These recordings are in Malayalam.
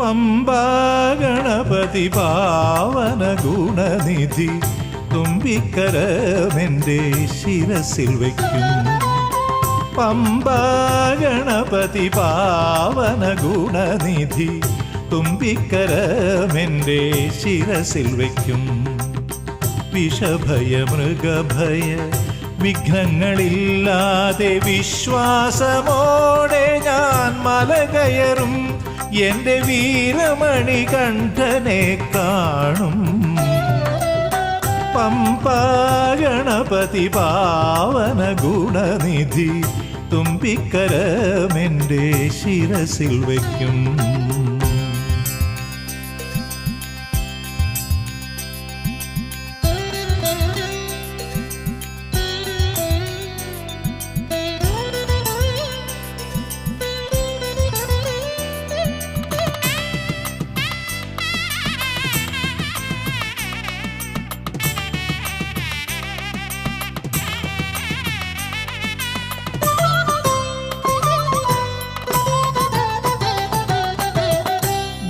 പമ്പാ ഗണപതി പാവന ഗുണനിധി തുമ്പിക്കരമെന്റെ ശിരസിൽ വയ്ക്കും. പമ്പാ ഗണപതി പാവന ഗുണനിധി തുമ്പിക്കരമെന്റെ ശിരസിൽ വയ്ക്കും. വിഷഭയ മൃഗഭയ വിഘ്നങ്ങളില്ലാതെ വിശ്വാസമോടെ ഞാൻ മല കയറും എന്റെ വീരമണി കണ്ഠനെ കാണും. പമ്പാഗണപതി പാവന ഗുണനിധി തുമ്പിക്കരമെന്റെ ശിരസിൽ വയ്ക്കും.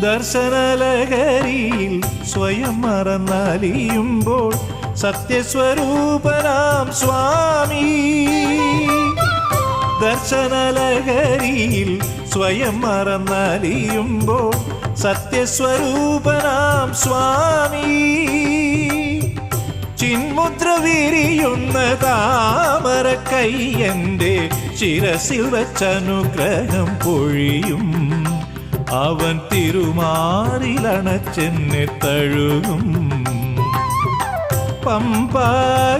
ദർശനലഹരിയിൽ സ്വയം മറന്നലിയുമ്പോൾ സത്യസ്വരൂപനാം സ്വാമി. ദർശനലഹരിയിൽ സ്വയം മറന്നലിയുമ്പോൾ സത്യസ്വരൂപനാം സ്വാമി. ചിന്മുദ്ര വിരിയുന്ന താമര കയ്യന്റെ ശിരസിൽ വച്ചനുഗ്രഹം പൊഴിയും. അവൻ തിരുമാറിലണച്ചെന്നെ തഴുകും. പമ്പാ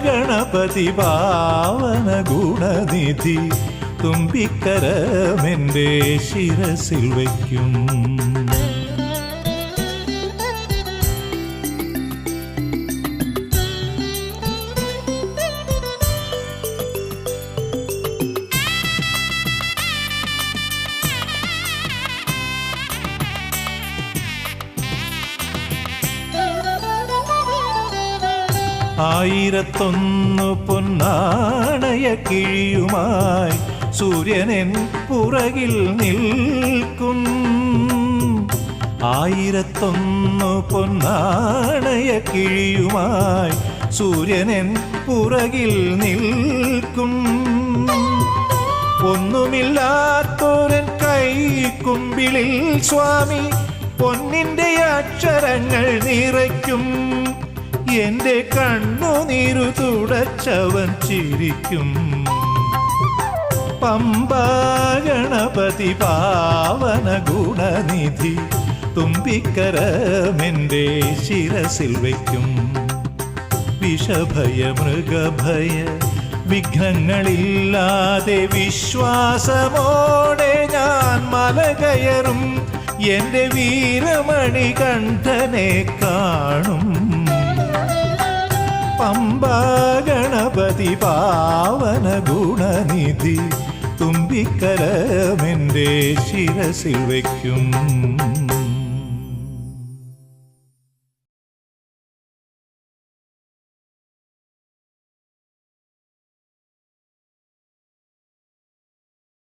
ഗണപതി പാവന ഗുണനിധി തുമ്പിക്കരമെന്റെ ശിരസിൽ വയ്ക്കും. ആയിരത്തൊന്നു പൊന്നാണയ കിഴിയുമായി സൂര്യനെ പുറകിൽ നിൽക്കും. ആയിരത്തൊന്നു പൊന്നാണയ കിഴിയുമായി സൂര്യനെ പുറകിൽ നിൽക്കും. ഒന്നുമില്ലാത്തോരൻ കൈക്കുമ്പിളിൽ സ്വാമി പൊന്നിന്റെ അക്ഷരങ്ങൾ നിറയ്ക്കും. എന്റെ കണ്ണുനീരു തുടച്ചവൻ ചിരിക്കും. പമ്പ ഗണപതി പാവന ഗുണനിധി തുമ്പിക്കരമെന്റെ ശിരസിൽ വയ്ക്കും. വിഷഭയ മൃഗഭയ വിഘ്നങ്ങളില്ലാതെ വിശ്വാസമോടെ ഞാൻ മല കയറും എന്റെ വീരമണി കണ്ഠനെ കാണും. ഗണപതി പാവന ഗുണനിധി തുമ്പിക്കരമെന്റെ ശിരസിൽ വയ്ക്കും.